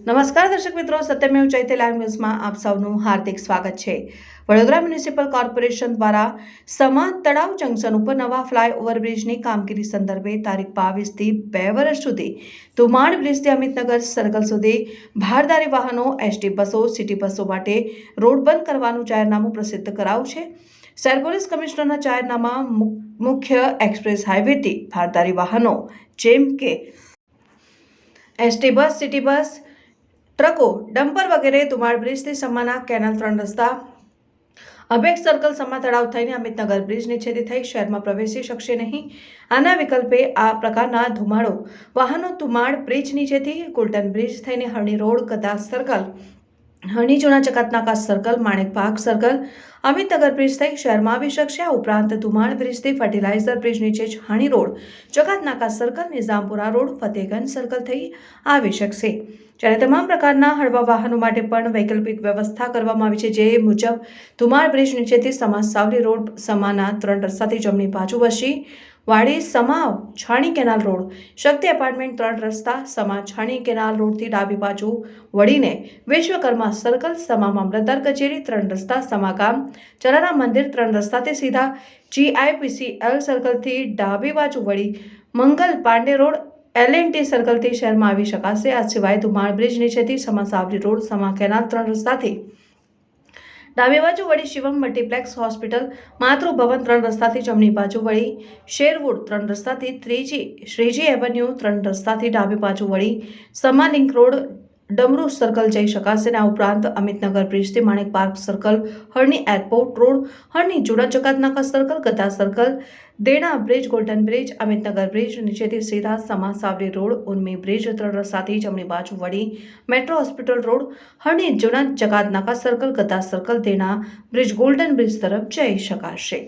નમસ્કાર દર્શક મિત્રો, સત્યમેવ ચૈત્ય લાઈવ ન્યૂઝમાં આપ સૌનું હાર્દિક સ્વાગત છે. વડોદરા મ્યુનિસિપલ કોર્પોરેશન દ્વારા સમા તળાવ જંકશન ઉપર નવા ફ્લાયઓવર બ્રિજની કામગીરી સંદર્ભે તારીખ બાવીસથી બે વર્ષ સુધી ધુમાડ બ્રિજથી અમિતનગર સર્કલ સુધી ભારદારી વાહનો એસટી બસો, સિટી બસો માટે રોડ બંધ કરવાનું જાહેરનામું પ્રસિદ્ધ કરાયું છે. શહેર પોલીસ કમિશનરના જાહેરનામા મુખ્ય એક્સપ્રેસ હાઈવેથી ભારદારી વાહનો, જેમ કે એસટી બસ, સિટી બસ ટ્રકો, ડમ્પર વગેરે તુમાળ બ્રિજથી સમાના કેનાલ ત્રણ રસ્તા. અભેક્ષ સર્કલ સમા તળાવ થઈને અમિતનગર બ્રિજ નીચેથી થઈ શહેરમાં પ્રવેશી શકશે નહીં. આના વિકલ્પે આ પ્રકારના ધુમાડો, વાહનો ધુમાડ બ્રિજ નીચેથી કુલટન બ્રિજ થઈને હરણી રોડ કદા સર્કલ, હરણી જૂના ચકાતનાકા circle, Manek park circle, Amitnagar bridge થઈ શહેરમાં આવી શકશે. આ ઉપરાંત ધુમાડ બ્રિજથી ફર્ટિલાઇઝર બ્રિજ નીચે Harni road, ચકાતનાકા circle, Nizampura road Fatehganj circle થઈ આવી શકશે. જ્યારે તમામ પ્રકારના હળવા વાહનો માટે પણ વૈકલ્પિક વ્યવસ્થા કરવામાં આવી છે, જે મુજબ ધુમાળ બ્રિજ નીચેથી સમા સાવલી રોડ સમાના ત્રણ રસ્તાથી જમણી બાજુ વસી વાડી સમાવ Chhani canal road, Shakti apartment ત્રણ રસ્તા સમા છાણી કેનાલ રોડથી ડાબી બાજુ વળીને વિશ્વકર્મા સર્કલ સમા મામલતદાર કચેરી ત્રણ રસ્તા સમાગામ જલારામ મંદિર ત્રણ રસ્તાથી સીધા જીઆઈપીસીએલ સર્કલથી ડાબી બાજુ વળી Mangal Pandey road L N T સર્કલથી શહેરમાં આવી શકાશે. આ સિવાય ધુમાળ બ્રિજ નીચેથી સમા સાવલી રોડ, સમા કેનાલ ત્રણ રસ્તાથી. ડાબી બાજુ વળી શિવમ મલ્ટીપ્લેક્સ હોસ્પિટલ, માતૃભવન ત્રણ રસ્તાથી, જમણી બાજુ વળી શેરવુડ ત્રણ રસ્તાથી, ત્રીજી, શ્રીજી એવન્યુ ત્રણ રસ્તાથી, ડાબી બાજુ વળી Sama link road Damru circle જઈ શકાશે અને આ ઉપરાંત Amitnagar બ્રિજથી Manek park circle Harni airport road Harni જુડા જકાતનાકા circle, Gadha circle, Dena bridge, golden bridge, Amitnagar bridge, નીચેથી સીધા સમા સાવલી રોડ, ઉર્મી બ્રિજ, ત્રણ રસ્તાથી જમણી બાજુ વળી મેટ્રો હોસ્પિટલ રોડ હરણી જૂના જકાતનાકા circle, Gadha circle, Dena bridge, golden bridge તરફ જઈ શકાશે.